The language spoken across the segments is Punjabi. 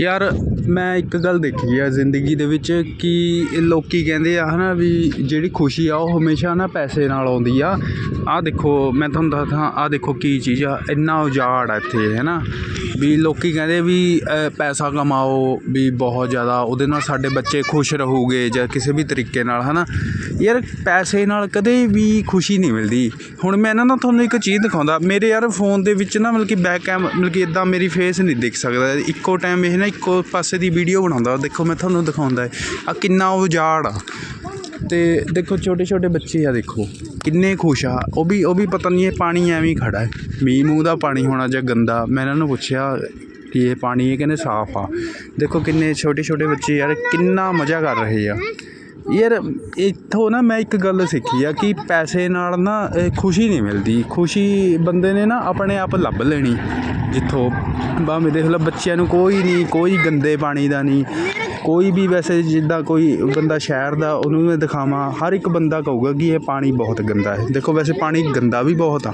ਯਾਰ, ਮੈਂ ਇੱਕ ਗੱਲ ਦੇਖੀ ਆ ਜ਼ਿੰਦਗੀ ਦੇ ਵਿੱਚ ਕਿ ਲੋਕ ਕਹਿੰਦੇ ਆ ਹੈ ਨਾ ਵੀ ਜਿਹੜੀ ਖੁਸ਼ੀ ਆ, ਉਹ ਹਮੇਸ਼ਾ ਨਾ ਪੈਸੇ ਨਾਲ ਆਉਂਦੀ ਆ। ਆਹ ਦੇਖੋ, ਮੈਂ ਤੁਹਾਨੂੰ ਦੱਸਦਾ ਆਹ ਦੇਖੋ ਕੀ ਚੀਜ਼ ਆ, ਇੰਨਾ ਉਜਾੜ ਆ ਇੱਥੇ ਹੈ ਨਾ ਵੀ ਲੋਕ ਕਹਿੰਦੇ ਵੀ ਪੈਸਾ ਕਮਾਓ, ਵੀ ਬਹੁਤ ਜ਼ਿਆਦਾ, ਉਹਦੇ ਨਾਲ ਸਾਡੇ ਬੱਚੇ ਖੁਸ਼ ਰਹੂਗੇ ਜਾਂ ਕਿਸੇ ਵੀ ਤਰੀਕੇ ਨਾਲ ਹੈ ਨਾ ਯਾਰ, ਪੈਸੇ ਨਾਲ ਕਦੇ ਵੀ ਖੁਸ਼ੀ ਨਹੀਂ ਮਿਲਦੀ। ਹੁਣ ਮੈਂ ਨਾ ਨਾ ਤੁਹਾਨੂੰ ਇੱਕ ਚੀਜ਼ ਦਿਖਾਉਂਦਾ। ਮੇਰੇ ਯਾਰ, ਫੋਨ ਦੇ ਵਿੱਚ ਨਾ ਮਤਲਬ ਕਿ ਬੈਕ ਕੈਮ ਮਤਲਬ ਕਿ ਇਦਾਂ ਮੇਰੀ ਫੇਸ ਨਹੀਂ ਦਿਖ ਸਕਦਾ। ਇੱਕੋ ਟਾਈਮ ਇਹ ਨਾ ਇੱਕੋ ਪਾਸੇ ਦੀ ਵੀਡੀਓ ਬਣਾਉਂਦਾ ਦੇਖੋ ਮੈਂ ਤੁਹਾਨੂੰ ਦਿਖਾਉਂਦਾ ਆ ਕਿੰਨਾ ਉਜਾੜ ਆ। ਤੇ ਦੇਖੋ ਛੋਟੇ ਛੋਟੇ ਬੱਚੇ ਆ ਦੇਖੋ, ਕਿੰਨੇ ਖੁਸ਼ ਆ। ਉਹ ਵੀ ਉਹ ਵੀ ਪਤਾ ਨਹੀਂ ਇਹ ਪਾਣੀ ਐਵੇਂ ਹੀ ਖੜਾ ਹੈ। ਮੀਂਹ ਮੂੰਹ ਦਾ ਪਾਣੀ ਹੋਣਾ ਜਾਂ ਗੰਦਾ, ਮੈਂ ਇਹਨਾਂ ਨੂੰ ਪੁੱਛਿਆ ਕਿ ਇਹ ਪਾਣੀ ਇਹ ਕਹਿੰਦੇ ਸਾਫ਼ ਆ। ਦੇਖੋ ਕਿੰਨੇ ਛੋਟੇ ਛੋਟੇ ਬੱਚੇ ਯਾਰ, ਕਿੰਨਾ ਮਜ਼ਾ ਕਰ ਰਹੇ ਆ। ਯਾਰ, ਇੱਥੋਂ ਨਾ ਮੈਂ ਇੱਕ ਗੱਲ ਸਿੱਖੀ ਆ ਕਿ ਪੈਸੇ ਨਾਲ ਨਾ ਖੁਸ਼ੀ ਨਹੀਂ ਮਿਲਦੀ। ਖੁਸ਼ੀ ਬੰਦੇ ਨੇ ਨਾ ਆਪਣੇ ਆਪ ਲੱਭ ਲੈਣੀ। ਜਿੱਥੋਂ, ਭਾਵੇਂ ਦੇਖ ਲਓ ਬੱਚਿਆਂ ਨੂੰ ਕੋਈ ਨਹੀਂ, ਕੋਈ ਗੰਦੇ ਪਾਣੀ ਦਾ ਨਹੀਂ, ਕੋਈ ਵੀ ਵੈਸੇ ਜਿੱਦਾਂ ਕੋਈ ਬੰਦਾ ਸ਼ਹਿਰ ਦਾ, ਉਹਨੂੰ ਮੈਂ ਦਿਖਾਵਾਂ, ਹਰ ਇੱਕ ਬੰਦਾ ਕਹੂਗਾ ਕਿ ਇਹ ਪਾਣੀ ਬਹੁਤ ਗੰਦਾ ਹੈ। ਦੇਖੋ ਵੈਸੇ ਪਾਣੀ ਗੰਦਾ ਵੀ ਬਹੁਤ ਆ,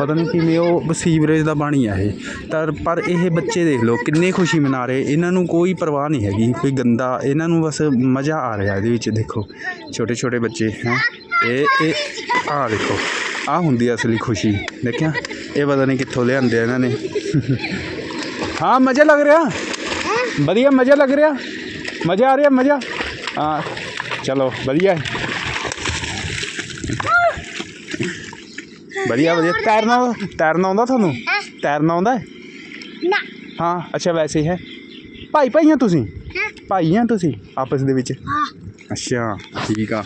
ਪਤਾ ਨਹੀਂ ਕਿਵੇਂ ਉਹ ਸੀਵਰੇਜ ਦਾ ਪਾਣੀ ਆ ਇਹ। ਤਾਂ, ਪਰ ਇਹ ਬੱਚੇ ਦੇਖ ਲਓ, ਕਿੰਨੇ ਖੁਸ਼ੀ ਮਨਾ ਰਹੇ, ਇਹਨਾਂ ਨੂੰ ਕੋਈ ਪਰਵਾਹ ਨਹੀਂ ਹੈਗੀ, ਕੋਈ ਗੰਦਾ, ਇਹਨਾਂ ਨੂੰ ਬਸ ਮਜ਼ਾ ਆ ਰਿਹਾ ਇਹਦੇ ਵਿੱਚ, ਦੇਖੋ। ਛੋਟੇ ਛੋਟੇ ਬੱਚੇ, ਹੈ। ਇਹ ਇਹ, ਆਹ ਦੇਖੋ, ਆਹ ਹੁੰਦੀ ਆ ਅਸਲੀ ਖੁਸ਼ੀ, ਦੇਖਿਆ? ਇਹ ਪਤਾ ਨਹੀਂ ਕਿੱਥੋਂ ਲਿਆਂਦੇ ਆ ਇਹਨਾਂ ਨੇ। ਹਾਂ ਮਜ਼ਾ ਲੱਗ ਰਿਹਾ? ਵਧੀਆ ਮਜ਼ਾ ਲੱਗ ਰਿਹਾ? ਮਜ਼ਾ ਆ ਰਿਹਾ ਮਜ਼ਾ? ਹਾਂ ਚਲੋ ਵਧੀਆ। ਵਧੀਆ ਵਧੀਆ। ਤੈਰਨਾ ਤੈਰਨਾ ਆਉਂਦਾ ਤੁਹਾਨੂੰ? ਤੈਰਨਾ ਆਉਂਦਾ? ਨਾ। ਹਾਂ ਅੱਛਾ ਵੈਸੇ ਹੀ ਹੈ। ਭਾਈ ਭਾਈ ਆ ਤੁਸੀਂ? ਹਾਂ। ਭਾਈ ਆ ਤੁਸੀਂ ਆਪਸ ਦੇ ਵਿੱਚ? ਹਾਂ। ਅੱਛਾ ਠੀਕ ਆ।